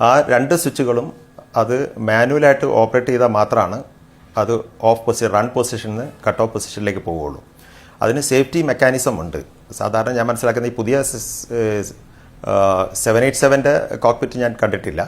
ആ രണ്ട് സ്വിച്ചുകളും അത് മാനുവലായിട്ട് ഓപ്പറേറ്റ് ചെയ്താൽ മാത്രമാണ് അത് ഓഫ് പൊസിഷൻ റൺ പൊസിഷനിൽ നിന്ന് കട്ട് ഓഫ് പൊസിഷനിലേക്ക് പോവുകയുള്ളൂ. അതിന് സേഫ്റ്റി മെക്കാനിസം ഉണ്ട്. സാധാരണ ഞാൻ മനസ്സിലാക്കുന്ന ഈ പുതിയ സെവൻ എയ്റ്റ് സെവന്റെ കോക്പിറ്റ് ഞാൻ കണ്ടിട്ടില്ല.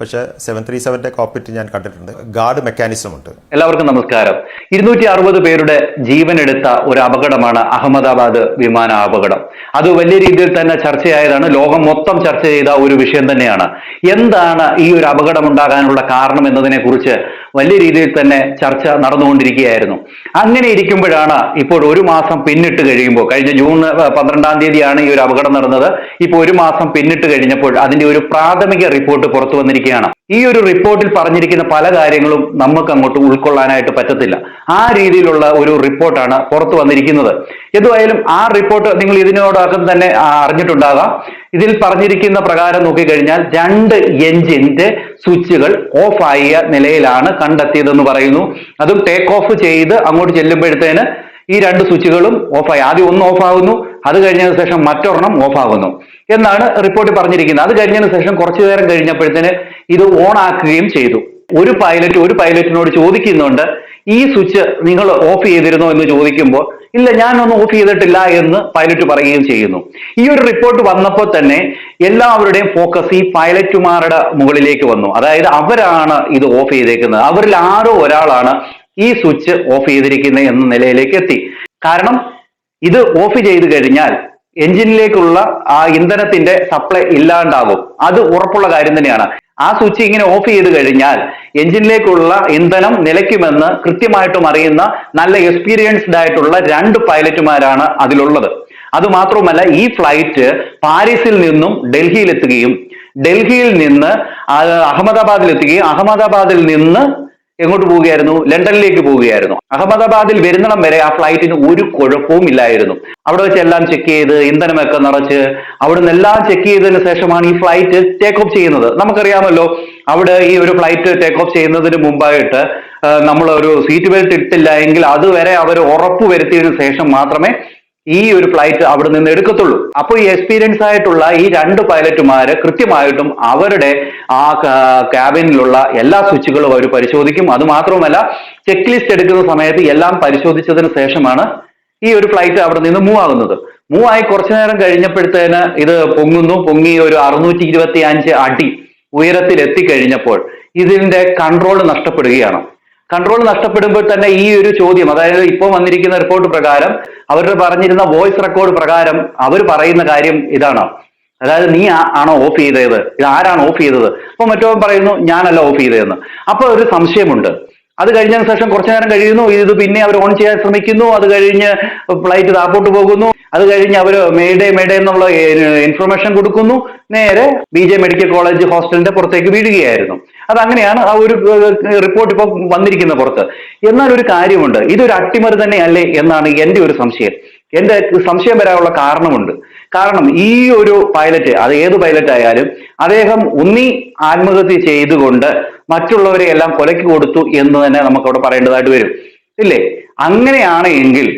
പക്ഷേ സെവൻ ത്രീ സെവന്റെ കോപ്പിറ്റ് ഞാൻ കണ്ടിട്ടുണ്ട്. ഗാർഡ് മെക്കാനിസം ഉണ്ട്. എല്ലാവർക്കും നമസ്കാരം. ഇരുന്നൂറ്റി അറുപത് പേരുടെ ജീവനെടുത്ത ഒരു അപകടമാണ് അഹമ്മദാബാദ് വിമാന അപകടം. അത് വലിയ രീതിയിൽ തന്നെ ചർച്ചയായതാണ്. ലോകം മൊത്തം ചർച്ച ചെയ്ത ഒരു വിഷയം തന്നെയാണ്. എന്താണ് ഈ ഒരു അപകടം ഉണ്ടാകാനുള്ള കാരണം എന്നതിനെ കുറിച്ച് വലിയ രീതിയിൽ തന്നെ ചർച്ച നടന്നുകൊണ്ടിരിക്കുകയായിരുന്നു. അങ്ങനെ ഇരിക്കുമ്പോഴാണ് ഇപ്പോൾ ഒരു മാസം പിന്നിട്ട് കഴിയുമ്പോൾ കഴിഞ്ഞ ജൂൺ പന്ത്രണ്ടാം തീയതിയാണ് ഈ ഒരു അപകടം നടന്നത്. ഇപ്പോൾ ഒരു മാസം പിന്നിട്ട് കഴിഞ്ഞപ്പോൾ അതിന്റെ ഒരു പ്രാഥമിക റിപ്പോർട്ട് പുറത്തു വന്നിരിക്കുകയാണ് ഈ ഒരു റിപ്പോർട്ടിൽ പറഞ്ഞിരിക്കുന്ന പല കാര്യങ്ങളും നമുക്ക് അങ്ങോട്ട് ഉൾക്കൊള്ളാനായിട്ട് പറ്റത്തില്ല. ആ രീതിയിലുള്ള ഒരു റിപ്പോർട്ടാണ് പുറത്തു വന്നിരിക്കുന്നത്. എന്തുവായാലും ആ റിപ്പോർട്ട് നിങ്ങൾ ഇതിനോടകം തന്നെ അറിഞ്ഞിട്ടുണ്ടാകാം. ഇതിൽ പറഞ്ഞിരിക്കുന്ന പ്രകാരം നോക്കിക്കഴിഞ്ഞാൽ രണ്ട് എഞ്ചിന്റെ സ്വിച്ചുകൾ ഓഫ് ആയ നിലയിലാണ് കണ്ടെത്തിയതെന്ന് പറയുന്നു. അതും ടേക്ക് ഓഫ് ചെയ്ത് അങ്ങോട്ട് ചെല്ലുമ്പോഴത്തേന് ഈ രണ്ട് സ്വിച്ചുകളും ഓഫായി. ആദ്യം ഒന്ന് ഓഫ് ആകുന്നു അത് കഴിഞ്ഞതിന് ശേഷം മറ്റൊരെണ്ണം ഓഫ് ആകുന്നു എന്നാണ് റിപ്പോർട്ട് പറഞ്ഞിരിക്കുന്നത്. അത് കഴിഞ്ഞതിന് ശേഷം കുറച്ചു നേരം കഴിഞ്ഞപ്പോഴത്തേന് ഇത് ഓൺ ആക്കുകയും ചെയ്തു. ഒരു പൈലറ്റ് ഒരു പൈലറ്റിനോട് ചോദിക്കുന്നുണ്ട് ഈ സ്വിച്ച് നിങ്ങൾ ഓഫ് ചെയ്തിരുന്നോ എന്ന് ചോദിക്കുമ്പോൾ ഇല്ല ഞാനൊന്നും ഓഫ് ചെയ്തിട്ടില്ല എന്ന് പൈലറ്റ് പറയുകയും ചെയ്യുന്നു. ഈ ഒരു റിപ്പോർട്ട് വന്നപ്പോൾ തന്നെ എല്ലാവരുടെയും ഫോക്കസ് ഈ പൈലറ്റുമാരുടെ മുകളിലേക്ക് വന്നു. അതായത് അവരാണ് ഇത് ഓഫ് ചെയ്തേക്കുന്നത്. അവരിൽ ആരോ ഒരാളാണ് ഈ സ്വിച്ച് ഓഫ് ചെയ്തിരിക്കുന്നത് എന്ന നിലയിലേക്ക് എത്തി. കാരണം ഇത് ഓഫ് ചെയ്ത് കഴിഞ്ഞാൽ എഞ്ചിനിലേക്കുള്ള ആ ഇന്ധനത്തിന്റെ സപ്ലൈ ഇല്ലാണ്ടാകും. അത് ഉറപ്പുള്ള കാര്യം തന്നെയാണ്. ആ സ്വിച്ച് ഇങ്ങനെ ഓഫ് ചെയ്ത് കഴിഞ്ഞാൽ എഞ്ചിനിലേക്കുള്ള ഇന്ധനം നിലയ്ക്കുമെന്ന് കൃത്യമായിട്ടും അറിയുന്ന നല്ല എക്സ്പീരിയൻസ്ഡ് ആയിട്ടുള്ള രണ്ട് പൈലറ്റുമാരാണ് അതിലുള്ളത്. അതുമാത്രമല്ല ഈ ഫ്ലൈറ്റ് പാരീസിൽ നിന്നും ഡൽഹിയിലെത്തുകയും ഡൽഹിയിൽ നിന്ന് അഹമ്മദാബാദിൽ എത്തുകയും അഹമ്മദാബാദിൽ നിന്ന് എങ്ങോട്ട് പോവുകയായിരുന്നു? ലണ്ടനിലേക്ക് പോവുകയായിരുന്നു. അഹമ്മദാബാദിൽ വരുന്നിടം വരെ ആ ഫ്ലൈറ്റിന് ഒരു കുഴപ്പവും ഇല്ലായിരുന്നു. അവിടെ വെച്ച് എല്ലാം ചെക്ക് ചെയ്ത് ഇന്ധനമൊക്കെ നിറച്ച് അവിടെ നിന്ന് എല്ലാം ചെക്ക് ചെയ്തതിന് ശേഷമാണ് ഈ ഫ്ലൈറ്റ് ടേക്ക് ഓഫ് ചെയ്യുന്നത്. നമുക്കറിയാമല്ലോ അവിടെ ഈ ഒരു ഫ്ലൈറ്റ് ടേക്ക് ഓഫ് ചെയ്യുന്നതിന് മുമ്പായിട്ട് നമ്മൾ ഒരു സീറ്റ് ബെൽറ്റ് ഇട്ടില്ല എങ്കിൽ അതുവരെ അവർ ഉറപ്പ് വരുത്തിയതിനു ശേഷം മാത്രമേ ഈ ഒരു ഫ്ലൈറ്റ് അവിടെ നിന്ന് എടുക്കത്തുള്ളൂ. അപ്പോൾ ഈ എക്സ്പീരിയൻസ് ആയിട്ടുള്ള ഈ രണ്ട് പൈലറ്റുമാര് കൃത്യമായിട്ടും അവരുടെ ആ ക്യാബിനിലുള്ള എല്ലാ സ്വിച്ചുകളും അവർ പരിശോധിക്കും. അത് മാത്രവുമല്ല ചെക്ക് ലിസ്റ്റ് എടുക്കുന്ന സമയത്ത് എല്ലാം പരിശോധിച്ചതിന് ശേഷമാണ് ഈ ഒരു ഫ്ലൈറ്റ് അവിടെ നിന്ന് മൂവ് ആകുന്നത്. മൂവ് ആയി കുറച്ചു നേരം കഴിഞ്ഞപ്പോഴത്തേന് ഇത് പൊങ്ങുന്നു. പൊങ്ങി ഒരു അറുന്നൂറ്റി ഇരുപത്തി അഞ്ച് അടി ഉയരത്തിൽ എത്തിക്കഴിഞ്ഞപ്പോൾ ഇതിന്റെ കൺട്രോൾ നഷ്ടപ്പെടുകയാണ്. കൺട്രോൾ നഷ്ടപ്പെടുമ്പോൾ തന്നെ ഈ ഒരു ചോദ്യം അതായത് ഇപ്പോൾ വന്നിരിക്കുന്ന റിപ്പോർട്ട് പ്രകാരം അവർ പറഞ്ഞിരുന്ന വോയിസ് റെക്കോർഡ് പ്രകാരം അവർ പറയുന്ന കാര്യം ഇതാണ്. അതായത് നീ ആണോ ഓഫ് ചെയ്തത്? ഇത് ആരാണ് ഓഫ് ചെയ്തത്? അപ്പൊ മറ്റോ പറയുന്നു ഞാനല്ല ഓഫ് ചെയ്തതെന്ന്. അപ്പൊ ഒരു സംശയമുണ്ട്. അത് കഴിഞ്ഞതിന് ശേഷം കുറച്ചു നേരം കഴിയുന്നു ഇത് പിന്നെ അവർ ഓൺ ചെയ്യാൻ ശ്രമിക്കുന്നു അത് കഴിഞ്ഞ് ഫ്ലൈറ്റ് താപ്പോട്ട് പോകുന്നു അത് കഴിഞ്ഞ് അവർ മേഡേ മേഡേ എന്നുള്ള ഇൻഫർമേഷൻ കൊടുക്കുന്നു നേരെ ബി മെഡിക്കൽ കോളേജ് ഹോസ്റ്റലിന്റെ പുറത്തേക്ക് വീഴുകയായിരുന്നു. അത് അങ്ങനെയാണ് ആ ഒരു റിപ്പോർട്ട് ഇപ്പോൾ വന്നിരിക്കുന്ന പുറത്ത്. എന്നാൽ ഒരു കാര്യമുണ്ട്. ഇതൊരു അട്ടിമറി തന്നെയല്ലേ എന്നാണ് എന്റെ ഒരു സംശയം. എന്റെ സംശയം വരാനുള്ള കാരണമുണ്ട്. കാരണം ഈ ഒരു പൈലറ്റ് അത് ഏത് പൈലറ്റ് ആയാലും അദ്ദേഹം ഉന്നി ആത്മഹത്യ ചെയ്തുകൊണ്ട് മറ്റുള്ളവരെ എല്ലാം കൊലയ്ക്ക് കൊടുത്തു എന്ന് തന്നെ നമുക്ക് അവിടെ പറയേണ്ടതായിട്ട് വരും. ഇല്ലേ? അങ്ങനെയാണെങ്കിൽ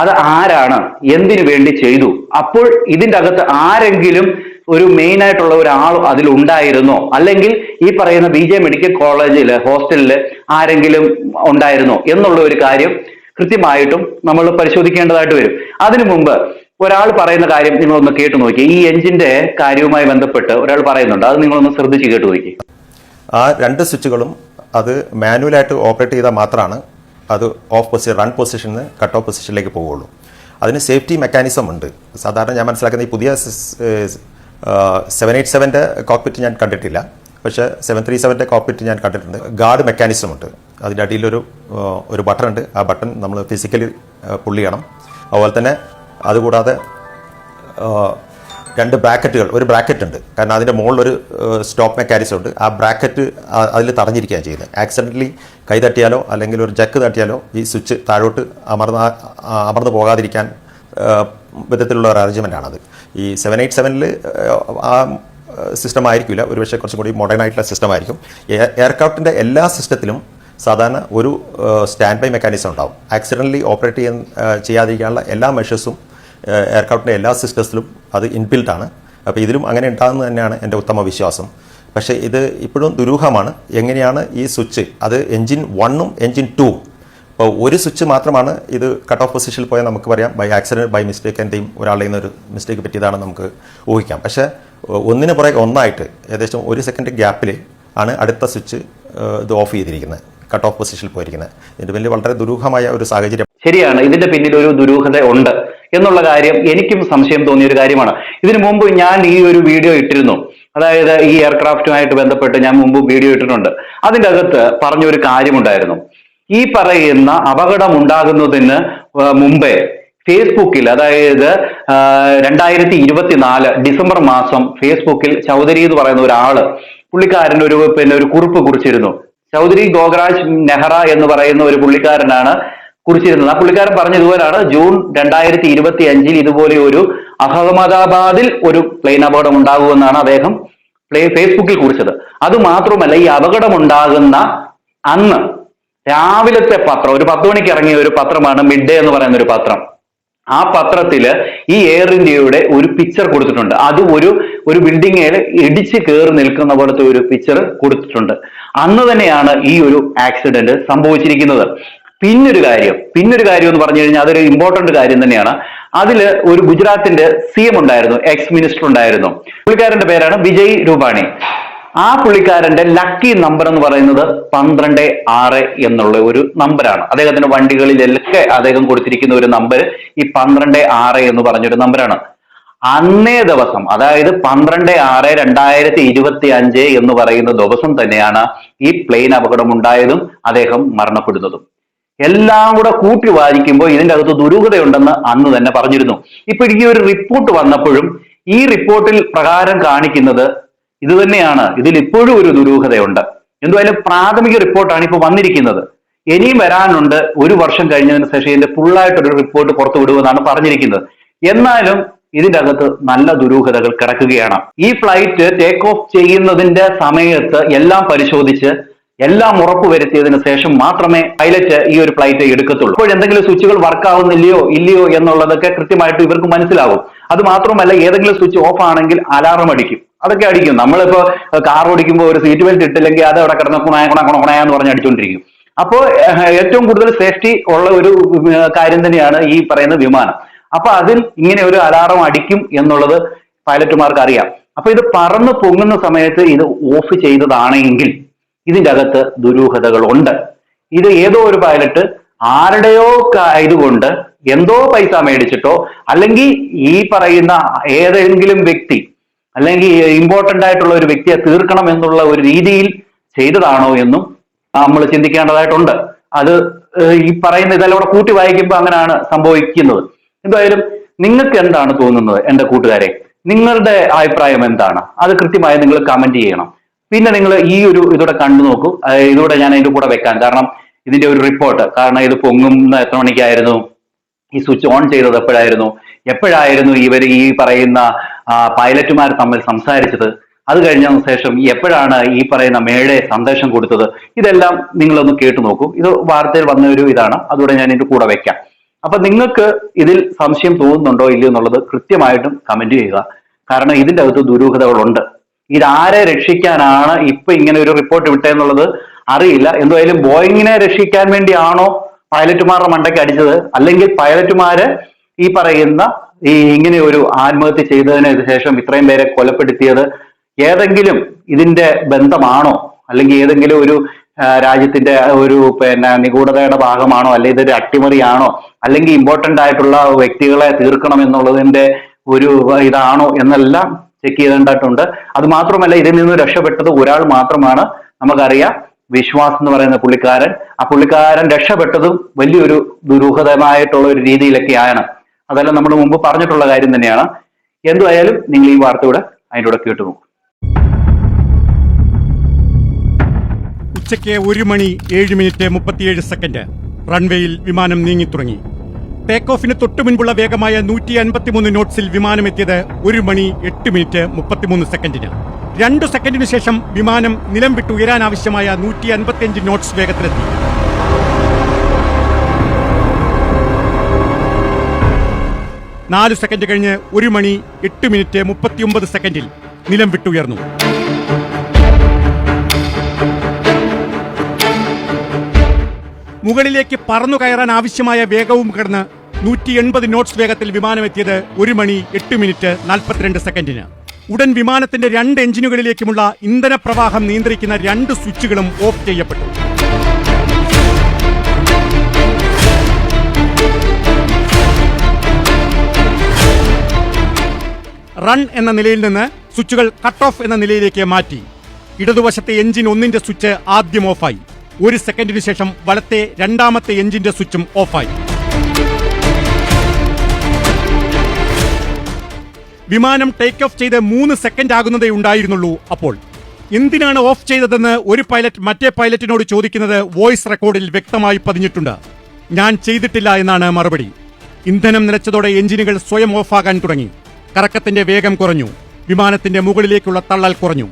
അത് ആരാണ്? എന്തിനു വേണ്ടി ചെയ്തു? അപ്പോൾ ഇതിന്റെ അകത്ത് ആരെങ്കിലും ഒരു മെയിൻ ആയിട്ടുള്ള ഒരാൾ അതിൽ ഉണ്ടായിരുന്നോ അല്ലെങ്കിൽ ഈ പറയുന്ന ബി ജെ മെഡിക്കൽ കോളേജിൽ ഹോസ്റ്റലിൽ ആരെങ്കിലും ഉണ്ടായിരുന്നോ? എന്നുള്ള ഒരു കാര്യം കൃത്യമായിട്ടും നമ്മൾ പരിശോധിക്കേണ്ടതായിട്ട് വരും. അതിനു മുമ്പ് ഒരാൾ പറയുന്ന കാര്യം നിങ്ങളൊന്ന് കേട്ടു നോക്കി. ഈ എഞ്ചിന്റെ കാര്യവുമായി ബന്ധപ്പെട്ട് ഒരാൾ പറയുന്നുണ്ട്. അത് നിങ്ങളൊന്ന് ശ്രദ്ധിച്ച് കേട്ടു നോക്കി. ആ രണ്ട് സ്വിച്ചുകളും അത് മാനുവലായിട്ട് ഓപ്പറേറ്റ് ചെയ്താൽ മാത്രമാണ് അത് ഓഫ് പൊസിഷൻ റൺ പൊസിഷനിൽ നിന്ന് കട്ട് ഓഫ് പൊസിഷനിലേക്ക് പോവുകയുള്ളൂ അതിന് സേഫ്റ്റി മെക്കാനിസം ഉണ്ട്. സാധാരണ ഞാൻ മനസ്സിലാക്കുന്ന ഈ പുതിയ സെവൻ എയ്റ്റ് സെവന്റെ കോക്പിറ്റ് ഞാൻ കണ്ടിട്ടില്ല. പക്ഷേ സെവൻ ത്രീ സെവന്റെ കോക്പിറ്റ് ഞാൻ കണ്ടിട്ടുണ്ട്. ഗാർഡ് മെക്കാനിസം ഉണ്ട്. അതിന്റെ അടിയിലൊരു ഒരു ബട്ടൺ ഉണ്ട്. ആ ബട്ടൺ നമ്മൾ ഫിസിക്കലി പുള്ളി ചെയ്യണം. അതുപോലെ തന്നെ അതുകൂടാതെ രണ്ട് ബ്രാക്കറ്റുകൾ ഒരു ബ്രാക്കറ്റ് ഉണ്ട്. കാരണം അതിന്റെ മുകളിലൊരു സ്റ്റോപ്പ് മെക്കാനിസം ഉണ്ട്. ആ ബ്രാക്കറ്റ് അതിൽ തടഞ്ഞിരിക്കുകയാണ് ചെയ്യുന്നത്. ആക്സിഡന്റലി കൈ തട്ടിയാലോ അല്ലെങ്കിൽ ഒരു ജക്ക് തട്ടിയാലോ ഈ സ്വിച്ച് താഴോട്ട് അമർന്ന അമർന്ന് പോകാതിരിക്കാൻ വിധത്തിലുള്ള ഒരു അറേഞ്ച്മെന്റാണത് ഈ സെവൻ എയ്റ്റ് സെവനിൽ ആ സിസ്റ്റം ആയിരിക്കില്ല. ഒരുപക്ഷെ കുറച്ചും കൂടി മോഡേൺ ആയിട്ടുള്ള സിസ്റ്റം ആയിരിക്കും. എയർക്രാഫ്റ്റിന്റെ എല്ലാ സിസ്റ്റത്തിലും സാധാരണ ഒരു സ്റ്റാൻഡ് ബൈ മെക്കാനിസം ഉണ്ടാവും. ആക്സിഡന്റലി ഓപ്പറേറ്റ് ചെയ്യാൻ ചെയ്യാതിരിക്കാനുള്ള എല്ലാ മെഷേഴ്സും എയർക്രാഫ്റ്റിന്റെ എല്ലാ സിസ്റ്റത്തിലും അത് ഇൻബിൽഡ് ആണ്. അപ്പോൾ ഇതിലും അങ്ങനെ ഉണ്ടാകുന്നത് തന്നെയാണ് എന്റെ ഉത്തമ വിശ്വാസം. പക്ഷേ ഇത് ഇപ്പോഴും ദുരൂഹമാണ്. എങ്ങനെയാണ് ഈ സ്വിച്ച് അത് എൻജിൻ വണ്ണും എൻജിൻ ടു ഇപ്പോൾ ഒരു സ്വിച്ച് മാത്രമാണ് ഇത് കട്ട് ഓഫ് പൊസിഷനിൽ പോയാൽ നമുക്ക് പറയാം. ബൈ ആക്സിഡന്റ് ബൈ മിസ്റ്റേക്ക് എന്തെയും ഒരാളുടെ നിന്ന് ഒരു മിസ്റ്റേക്ക് പറ്റിയതാണെന്ന് നമുക്ക് ഊഹിക്കാം. പക്ഷേ ഒന്നിന് പുറകെ ഒന്നായിട്ട് ഏകദേശം ഒരു സെക്കൻഡ് ഗ്യാപ്പിൽ ആണ് അടുത്ത സ്വിച്ച് ഇത് ഓഫ് ചെയ്തിരിക്കുന്നത്. കട്ട് ഓഫ് പൊസിഷനിൽ പോയിരിക്കുന്നത്. ഇതിന്റെ വലിയ വളരെ ദുരൂഹമായ ഒരു സാഹചര്യം. ശരിയാണ് ഇതിന്റെ പിന്നിൽ ഒരു ദുരൂഹത ഉണ്ട് എന്നുള്ള കാര്യം എനിക്കും സംശയം തോന്നിയ ഒരു കാര്യമാണ്. ഇതിനു മുമ്പ് ഞാൻ ഈ ഒരു വീഡിയോ ഇട്ടിരുന്നു. അതായത് ഈ എയർക്രാഫ്റ്റുമായിട്ട് ബന്ധപ്പെട്ട് ഞാൻ മുമ്പ് വീഡിയോ ഇട്ടിട്ടുണ്ട്. അതിന്റെ അകത്ത് പറഞ്ഞൊരു കാര്യമുണ്ടായിരുന്നു. ഈ പറയുന്ന അപകടം ഉണ്ടാകുന്നതിന് മുമ്പേ ഫേസ്ബുക്കിൽ അതായത് രണ്ടായിരത്തി ഇരുപത്തിനാല് ഡിസംബർ മാസം ഫേസ്ബുക്കിൽ ചൗധരി എന്ന് പറയുന്ന ഒരാൾ പുള്ളിക്കാരൻ ഒരു പിന്നെ ഒരു കുറിപ്പ് കുറിച്ചിരുന്നു. ചൗധരി ഗോഗരാജ് നെഹ്റ എന്ന് പറയുന്ന ഒരു പുള്ളിക്കാരനാണ് കുറിച്ചിരുന്നത്. ആ പുള്ളിക്കാരൻ പറഞ്ഞ ഇതുപോലാണ് ജൂൺ രണ്ടായിരത്തി ഇരുപത്തി അഞ്ചിൽ ഇതുപോലെ ഒരു അഹമ്മദാബാദിൽ ഒരു പ്ലെയിൻ അപകടം ഉണ്ടാകുമെന്നാണ് അദ്ദേഹം പ്ലേ ഫേസ്ബുക്കിൽ കുറിച്ചത്. അത് മാത്രമല്ല ഈ അപകടം ഉണ്ടാകുന്ന അന്ന് രാവിലത്തെ പത്രം ഒരു പത്ത് മണിക്ക് ഇറങ്ങിയ ഒരു പത്രമാണ് മിഡ് ഡേ എന്ന് പറയുന്ന ഒരു പത്രം. ആ പത്രത്തിൽ ഈ എയർ ഇന്ത്യയുടെ ഒരു പിക്ചർ കൊടുത്തിട്ടുണ്ട്. അത് ഒരു ഒരു ബിൽഡിങ്ങിൽ ഇടിച്ച് കയറി നിൽക്കുന്ന പോലത്തെ ഒരു പിക്ചർ കൊടുത്തിട്ടുണ്ട്. അന്ന് തന്നെയാണ് ഈ ഒരു ആക്സിഡന്റ് സംഭവിച്ചിരിക്കുന്നത്. പിന്നൊരു കാര്യം പിന്നൊരു കാര്യം എന്ന് പറഞ്ഞു കഴിഞ്ഞാൽ അതൊരു ഇമ്പോർട്ടന്റ് കാര്യം തന്നെയാണ്. അതിൽ ഒരു ഗുജറാത്തിന്റെ സി എം ഉണ്ടായിരുന്നു എക്സ് മിനിസ്റ്റർ ഉണ്ടായിരുന്നു. പുള്ളിക്കാരന്റെ പേരാണ് വിജയ് രൂപാണി. ആ പുള്ളിക്കാരന്റെ ലക്കി നമ്പർ എന്ന് പറയുന്നത് പന്ത്രണ്ട് ആറ് എന്നുള്ള ഒരു നമ്പറാണ് അദ്ദേഹത്തിന്റെ വണ്ടികളിലൊക്കെ അദ്ദേഹം കൊടുത്തിരിക്കുന്ന ഒരു നമ്പർ ഈ പന്ത്രണ്ട് ആറ് എന്ന് പറഞ്ഞൊരു നമ്പറാണ് അന്നേ ദിവസം അതായത് പന്ത്രണ്ട് ആറ് രണ്ടായിരത്തി ഇരുപത്തി അഞ്ച് എന്ന് പറയുന്ന ദിവസം തന്നെയാണ് ഈ പ്ലെയിൻ അപകടം ഉണ്ടായതും അദ്ദേഹം മരണപ്പെടുന്നതും. എല്ലാം കൂടെ കൂട്ടി വായിക്കുമ്പോൾ ഇതിന്റെ അകത്ത് ദുരൂഹതയുണ്ടെന്ന് അന്ന് തന്നെ പറഞ്ഞിരുന്നു. ഇപ്പൊ ഈ ഒരു റിപ്പോർട്ട് വന്നപ്പോഴും ഈ റിപ്പോർട്ടിൽ പ്രകാരം കാണിക്കുന്നത് ഇത് തന്നെയാണ്. ഇതിൽ ഇപ്പോഴും ഒരു ദുരൂഹതയുണ്ട്. എന്തുവായാലും പ്രാഥമിക റിപ്പോർട്ടാണ് ഇപ്പൊ വന്നിരിക്കുന്നത്. ഇനിയും വരാനുണ്ട്. ഒരു വർഷം കഴിഞ്ഞതിന് ശേഷം ഇതിന്റെ ഫുള്ളായിട്ടൊരു റിപ്പോർട്ട് പുറത്തു വിടുമെന്നാണ് പറഞ്ഞിരിക്കുന്നത്. എന്നാലും ഇതിന്റെ അകത്ത് നല്ല ദുരൂഹതകൾ കിടക്കുകയാണ്. ഈ ഫ്ലൈറ്റ് ടേക്ക് ഓഫ് ചെയ്യുന്നതിന്റെ സമയത്ത് എല്ലാം പരിശോധിച്ച് എല്ലാം ഉറപ്പുവരുത്തിയതിന് ശേഷം മാത്രമേ പൈലറ്റ് ഈ ഒരു ഫ്ലൈറ്റ് എടുക്കത്തുള്ളൂ. അപ്പോൾ എന്തെങ്കിലും സ്വിച്ചുകൾ വർക്ക് ആവുന്നില്ലയോ ഇല്ലയോ എന്നുള്ളതൊക്കെ കൃത്യമായിട്ട് ഇവർക്ക് മനസ്സിലാവും അത് മാത്രമല്ല ഏതെങ്കിലും സ്വിച്ച് ഓഫ് ആണെങ്കിൽ അലാറം അടിക്കും. അതൊക്കെ അടിക്കും. നമ്മളിപ്പോ കാർ ഓടിക്കുമ്പോൾ ഒരു സീറ്റ് ബെൽറ്റ് ഇട്ടില്ലെങ്കിൽ അത് അവിടെ കിടന്ന് കുണായ കുണ കുണ എന്ന് പറഞ്ഞ് അടിച്ചുകൊണ്ടിരിക്കും അപ്പോൾ ഏറ്റവും കൂടുതൽ സേഫ്റ്റി ഉള്ള ഒരു കാര്യം തന്നെയാണ് ഈ പറയുന്ന വിമാനം. അപ്പൊ അതിൽ ഇങ്ങനെ ഒരു അലാറം അടിക്കും എന്നുള്ളത് പൈലറ്റുമാർക്ക് അറിയാം. അപ്പൊ ഇത് പറന്ന് പൊങ്ങുന്ന സമയത്ത് ഇത് ഓഫ് ചെയ്തതാണെങ്കിൽ ഇതിന്റെ അകത്ത് ദുരൂഹതകളുണ്ട്. ഇത് ഏതോ ഒരു പൈലറ്റ് ആരുടെയോ ഇതുകൊണ്ട് എന്തോ പൈസ മേടിച്ചിട്ടോ അല്ലെങ്കിൽ ഈ പറയുന്ന ഏതെങ്കിലും വ്യക്തി അല്ലെങ്കിൽ ഇമ്പോർട്ടന്റ് ആയിട്ടുള്ള ഒരു വ്യക്തിയെ തീർക്കണം എന്നുള്ള ഒരു രീതിയിൽ ചെയ്തതാണോ എന്നും നമ്മൾ ചിന്തിക്കേണ്ടതായിട്ടുണ്ട്. അത് ഈ പറയുന്ന ഇതെല്ലാം കൂടെ കൂട്ടി വായിക്കുമ്പോൾ അങ്ങനെയാണ് സംഭവിക്കുന്നത്. എന്തായാലും നിങ്ങൾക്ക് എന്താണ് തോന്നുന്നത് എന്റെ കൂട്ടുകാരെ? നിങ്ങളുടെ അഭിപ്രായം എന്താണ്? അത് കൃത്യമായി നിങ്ങൾ കമന്റ് ചെയ്യണം. പിന്നെ നിങ്ങൾ ഈ ഒരു ഇതോടെ കണ്ടു നോക്കൂ. ഇതോടെ ഞാൻ അതിന്റെ കൂടെ വെക്കാൻ കാരണം ഇതിന്റെ ഒരു റിപ്പോർട്ട് കാരണം ഇത് പൊങ്ങുന്ന എത്ര മണിക്കായിരുന്നു? ഈ സ്വിച്ച് ഓൺ ചെയ്തത് എപ്പോഴായിരുന്നു? എപ്പോഴായിരുന്നു ഇവർ ഈ പറയുന്ന പൈലറ്റുമാർ തമ്മിൽ സംസാരിച്ചത്. അത് കഴിഞ്ഞതിന് ശേഷം എപ്പോഴാണ് ഈ പറയുന്ന മേളെ സന്ദേശം കൊടുത്തത്? ഇതെല്ലാം നിങ്ങളൊന്ന് കേട്ടു നോക്കൂ. ഇത് വാർത്തയിൽ വന്ന ഒരു ഇതാണ്. അതുകൂടെ ഞാൻ ഇതിന്റെ കൂടെ വെക്കാം. അപ്പൊ നിങ്ങൾക്ക് ഇതിൽ സംശയം തോന്നുന്നുണ്ടോ ഇല്ലയോ എന്നുള്ളത് കൃത്യമായിട്ടും കമന്റ് ചെയ്യുക. കാരണം ഇതിന്റെ അകത്ത് ദുരൂഹതകളുണ്ട്. ഇതാരെ രക്ഷിക്കാനാണ് ഇപ്പൊ ഇങ്ങനെ ഒരു റിപ്പോർട്ട് വിട്ടതെന്നുള്ളത് അറിയില്ല. എന്തായാലും ബോയിങ്ങിനെ രക്ഷിക്കാൻ വേണ്ടിയാണോ പൈലറ്റുമാരുടെ മണ്ടയ്ക്ക് അടിച്ചത്? അല്ലെങ്കിൽ പൈലറ്റുമാര് ഈ പറയുന്ന ഈ ഇങ്ങനെ ഒരു ആത്മഹത്യ ചെയ്തതിന് ശേഷം ഇത്രയും പേരെ കൊലപ്പെടുത്തിയത് ഏതെങ്കിലും ഇതിന്റെ ബന്ധമാണോ? അല്ലെങ്കിൽ ഏതെങ്കിലും ഒരു രാജ്യത്തിന്റെ ഒരു പിന്നെ നിഗൂഢതയുടെ ഭാഗമാണോ? അല്ലെങ്കിൽ ഇതൊരു അട്ടിമറിയാണോ? അല്ലെങ്കിൽ ഇമ്പോർട്ടന്റ് ആയിട്ടുള്ള വ്യക്തികളെ തീർക്കണം എന്നുള്ളതിന്റെ ഒരു ഇതാണോ എന്നെല്ലാം ചെക്ക് ചെയ്തിട്ടുണ്ട് അത് മാത്രമല്ല ഇതിൽ നിന്ന് രക്ഷപ്പെട്ടത് ഒരാൾ മാത്രമാണ്. നമുക്കറിയാം വിശ്വാസ് എന്ന് പറയുന്ന പുള്ളിക്കാരൻ. ആ പുള്ളിക്കാരൻ രക്ഷപ്പെട്ടതും വലിയൊരു ദുരൂഹതമായിട്ടുള്ള ഒരു രീതിയിലൊക്കെയാണ്. അതെല്ലാം നമ്മൾ മുമ്പ് പറഞ്ഞിട്ടുള്ള കാര്യം തന്നെയാണ്. എന്തായാലും നിങ്ങൾ ഈ വാർത്ത കൂടെ അതിന്റെ കൂടെ കേട്ടു നോക്കും. ഉച്ചയ്ക്ക് ഒരു മണി ഏഴ് മിനിറ്റ് മുപ്പത്തിയേഴ് സെക്കൻഡ്. റൺവേയിൽ വിമാനം നീങ്ങിത്തുടങ്ങി. ടേക്ക് ഓഫിന് തൊട്ടു മുൻപുള്ള വേഗമായ നൂറ്റി അൻപത്തിമൂന്ന് നോട്ട്സിൽ വിമാനം എത്തിയത് ഒരു മണി എട്ട് മിനിറ്റ് മുപ്പത്തിമൂന്ന് സെക്കൻഡിന്. രണ്ടു സെക്കൻഡിനു ശേഷം വിമാനം നിലം വിട്ടുയരാനാവശ്യമായ നൂറ്റി അൻപത്തിയഞ്ച് നോട്ട്സ് വേഗത്തിലെത്തി. നാല് സെക്കൻഡ് കഴിഞ്ഞ് ഒരു മണി എട്ട് മിനിറ്റ് മുപ്പത്തിയൊമ്പത് സെക്കൻഡിൽ നിലം വിട്ടുയർന്നു. മുകളിലേക്ക് പറന്നു കയറാൻ ആവശ്യമായ വേഗവും കടന്ന് നൂറ്റി എൺപത് നോട്ട്സ് വേഗത്തിൽ വിമാനമെത്തിയത് ഒരു മണി എട്ട് മിനിറ്റ് നാൽപ്പത്തിരണ്ട് സെക്കൻഡിന്. ഉടൻ വിമാനത്തിന്റെ രണ്ട് എഞ്ചിനുകളിലേക്കുമുള്ള ഇന്ധനപ്രവാഹം നിയന്ത്രിക്കുന്ന രണ്ട് സ്വിച്ചുകളും ഓഫ് ചെയ്യപ്പെട്ടു. റൺ എന്ന നിലയിൽ നിന്ന് സ്വിച്ചുകൾ കട്ട് ഓഫ് എന്ന നിലയിലേക്ക് മാറ്റി. ഇടതുവശത്തെ എഞ്ചിൻ ഒന്നിന്റെ സ്വിച്ച് ആദ്യം ഓഫായി. ഒരു സെക്കൻഡിന് ശേഷം വലത്തെ രണ്ടാമത്തെ എഞ്ചിന്റെ സ്വിച്ചും ഓഫായി. വിമാനം ടേക്ക് ഓഫ് ചെയ്ത് മൂന്ന് സെക്കൻഡ് ആകുന്നതേ ഉണ്ടായിരുന്നുള്ളൂ അപ്പോൾ. എന്തിനാണ് ഓഫ് ചെയ്തതെന്ന് ഒരു പൈലറ്റ് മറ്റേ പൈലറ്റിനോട് ചോദിക്കുന്നത് വോയിസ് റെക്കോർഡിൽ വ്യക്തമായി പതിഞ്ഞിട്ടുണ്ട്. ഞാൻ ചെയ്തിട്ടില്ല എന്നാണ് മറുപടി. ഇന്ധനം നിലച്ചതോടെ എഞ്ചിനുകൾ സ്വയം ഓഫാകാൻ തുടങ്ങി. കറക്കത്തിന്റെ വേഗം കുറഞ്ഞു. വിമാനത്തിന്റെ മുകളിലേക്കുള്ള തള്ളൽ കുറഞ്ഞു.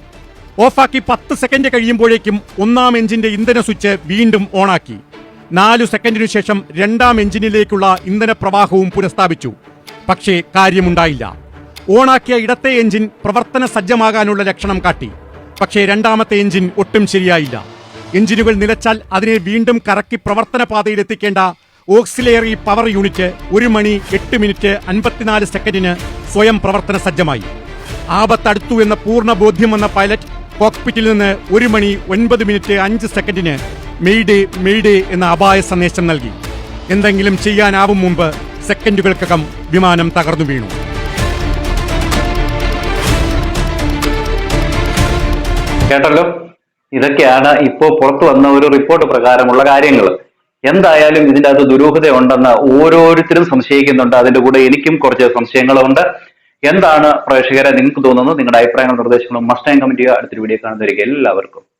ഓഫാക്കി പത്ത് സെക്കൻഡ് കഴിയുമ്പോഴേക്കും ഒന്നാം എഞ്ചിന്റെ ഇന്ധന സ്വിച്ച് വീണ്ടും ഓണാക്കി. നാലു സെക്കൻഡിനു ശേഷം രണ്ടാം എഞ്ചിനിലേക്കുള്ള ഇന്ധന പ്രവാഹവും പുനഃസ്ഥാപിച്ചു. പക്ഷേ കാര്യമുണ്ടായില്ല. ഓണാക്കിയ ഇടത്തെ എഞ്ചിൻ പ്രവർത്തന സജ്ജമാകാനുള്ള ലക്ഷണം കാട്ടി. പക്ഷേ രണ്ടാമത്തെ എഞ്ചിൻ ഒട്ടും ശരിയായില്ല. എഞ്ചിനുകൾ നിലച്ചാൽ അതിനെ വീണ്ടും കറക്കി പ്രവർത്തന പാതയിലെത്തിക്കേണ്ട ഓക്സിലേറി പവർ യൂണിറ്റ് ഒരു മണി എട്ട് മിനിറ്റ് അൻപത്തിനാല് സെക്കൻഡിന് സ്വയം പ്രവർത്തന സജ്ജമായി. ആപത്തടുത്തു എന്ന പൂർണ ബോധ്യം വന്ന പൈലറ്റ് കോക്പിറ്റിൽ നിന്ന് ഒരു മണി ഒൻപത് മിനിറ്റ് അഞ്ച് സെക്കൻഡിന് മെയ്ഡേ മെയ്ഡേ എന്ന അപായ സന്ദേശം നൽകി. എന്തെങ്കിലും ചെയ്യാനാവും മുമ്പ് സെക്കൻഡുകൾക്കകം വിമാനം തകർന്നു വീണു. കേട്ടല്ലോ? ഇതൊക്കെയാണ് ഇപ്പോൾ പുറത്തു വന്ന ഒരു റിപ്പോർട്ട് പ്രകാരമുള്ള കാര്യങ്ങൾ. എന്തായാലും ഇതിന്റെ അകത്ത് ദുരൂഹത ഉണ്ടെന്ന് ഓരോരുത്തരും സംശയിക്കുന്നുണ്ട്. അതിന്റെ കൂടെ എനിക്കും കുറച്ച് സംശയങ്ങളുണ്ട്. എന്താണ് പ്രേക്ഷകരെ നിങ്ങൾക്ക് തോന്നുന്നത്? നിങ്ങളുടെ അഭിപ്രായങ്ങളും നിർദ്ദേശങ്ങളും മസ്റ്റ് കമന്റ് ചെയ്യുക. അടുത്തൊരു വീഡിയോ കാണുന്നവർക്ക് എല്ലാവർക്കും.